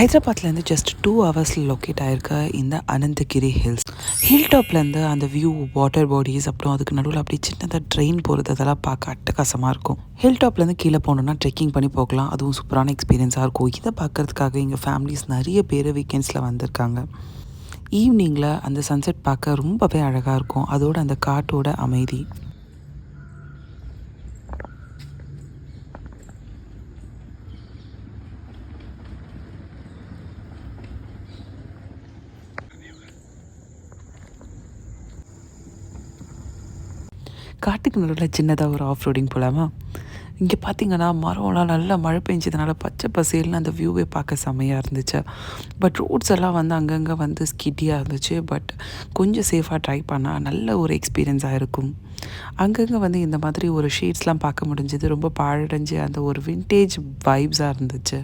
ஹைதராபாத்லேருந்து just two ஹவர்ஸில் locate ஆகிருக்க இந்த அனந்தகிரி ஹில்ஸ் ஹில் டாப்லேருந்து அந்த வியூ வாட்டர் பாடிஸ் அப்புறம் அதுக்கு நடுவில் அப்படியே சின்னதாக ட்ரெயின் போகிறது அதெல்லாம் பார்க்க அட்டகாசமாக இருக்கும். ஹில் டாப்லேருந்து கீழே போனோம்னா ட்ரெக்கிங் பண்ணி போகலாம். அதுவும் சூப்பரான எக்ஸ்பீரியன்ஸாக இருக்கும். இதை பார்க்கறதுக்காக எங்கள் ஃபேமிலிஸ் நிறைய பேர் வீக்கெண்ட்ஸில் வந்திருக்காங்க. ஈவினிங்கில் அந்த சன்செட் பார்க்க ரொம்பவே அழகாக இருக்கும். அதோட அந்த காட்டோட அமைதி. காட்டுக்கு நடுவில் சின்னதாக ஒரு ஆஃப் ரோடிங் போகலாமா இங்கே பார்த்தீங்கன்னா மரம்லாம் நல்லா மழை பெஞ்சதுனால பச்சை பசேல்னு அந்த வியூவே பார்க்க செம்மையாக இருந்துச்சு. பட் ரோட்ஸ் எல்லாம் வந்து அங்கங்கே வந்து ஸ்கிட்டியாக இருந்துச்சு. பட் கொஞ்சம் சேஃபாக ட்ரை பண்ணால் நல்ல ஒரு எக்ஸ்பீரியன்ஸாக இருக்கும். அங்கங்கே வந்து இந்த மாதிரி ஒரு ஷேட்ஸ்லாம் பார்க்க முடிஞ்சது. ரொம்ப பாழடைஞ்சு அந்த ஒரு வின்டேஜ் வைப்ஸாக இருந்துச்சு.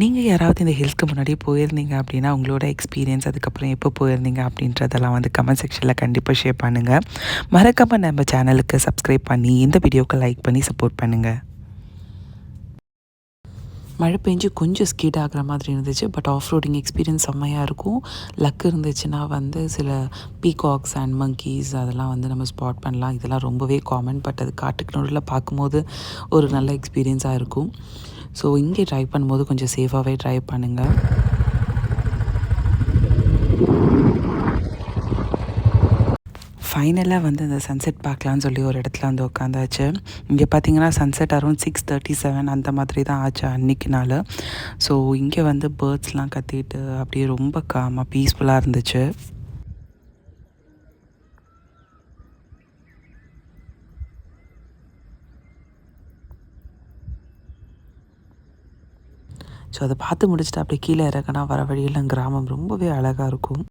நீங்கள் யாராவது இந்த ஹில்ஸ்க்கு முன்னாடி போயிருந்தீங்க அப்படின்னா உங்களோட எக்ஸ்பீரியன்ஸ் அதுக்கப்புறம் எப்போ போயிருந்தீங்க அப்படின்றதெல்லாம் வந்து கமெண்ட் செக்ஷனில் கண்டிப்பாக ஷேர் பண்ணுங்கள் மறக்காமல் நம்ம சேனலுக்கு சப்ஸ்கிரைப் பண்ணி இந்த வீடியோக்கு லைக் பண்ணி சப்போர்ட் பண்ணுங்கள் மழை பெஞ்சு கொஞ்சம் ஸ்கீட் ஆகிற மாதிரி இருந்துச்சு பட் ஆஃப் ரோடிங் எக்ஸ்பீரியன்ஸ் செம்மையாக இருக்கும். லக் இருந்துச்சுன்னா வந்து சில பீகாக்ஸ் அண்ட் மங்கீஸ் அதெல்லாம் வந்து நம்ம ஸ்பாட் பண்ணலாம். இதெல்லாம் ரொம்பவே காமன் பட் அது காட்டுக்கு நடுவில் பார்க்கும்போது ஒரு நல்ல எக்ஸ்பீரியன்ஸாக இருக்கும். ஸோ இங்கே ட்ரை பண்ணும்போது கொஞ்சம் சேஃபாகவே ட்ரை பண்ணுங்கள் ஃபைனலாக வந்து இந்த சன்செட் பார்க்கலான்னு சொல்லி ஒரு இடத்துல வந்து உட்காந்தாச்சு. இங்கே பார்த்தீங்கன்னா sunset around six thirty seven அந்த மாதிரி தான் ஆச்சு அன்னைக்கு நாள். ஸோ இங்கே வந்து பேர்ட்ஸ்லாம் கத்திட்டு அப்படியே ரொம்ப காமாக பீஸ்ஃபுல்லாக இருந்துச்சு. ஸோ அதை பார்த்து முடிச்சுட்டு அப்படியே கீழே இறங்கினா வர வழியெல்லாம் கிராமம் ரொம்பவே அழகாக இருக்கும்.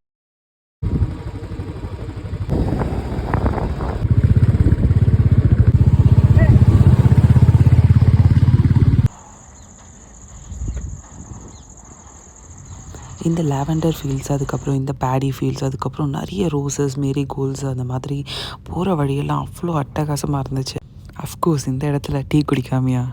இந்த லாவெண்டர் ஃபீல்ட்ஸ் அதுக்கப்புறம் இந்த பேடி ஃபீல்ட்ஸ் அதுக்கப்புறம் நிறைய ரோசஸ் மேரி கோல்ஸ் அந்த மாதிரி போகிற வழியெல்லாம் அவ்வளோ அட்டகாசமாக இருந்துச்சு. அஃப்கோர்ஸ் இந்த இடத்துல டீ குடிக்காமையா?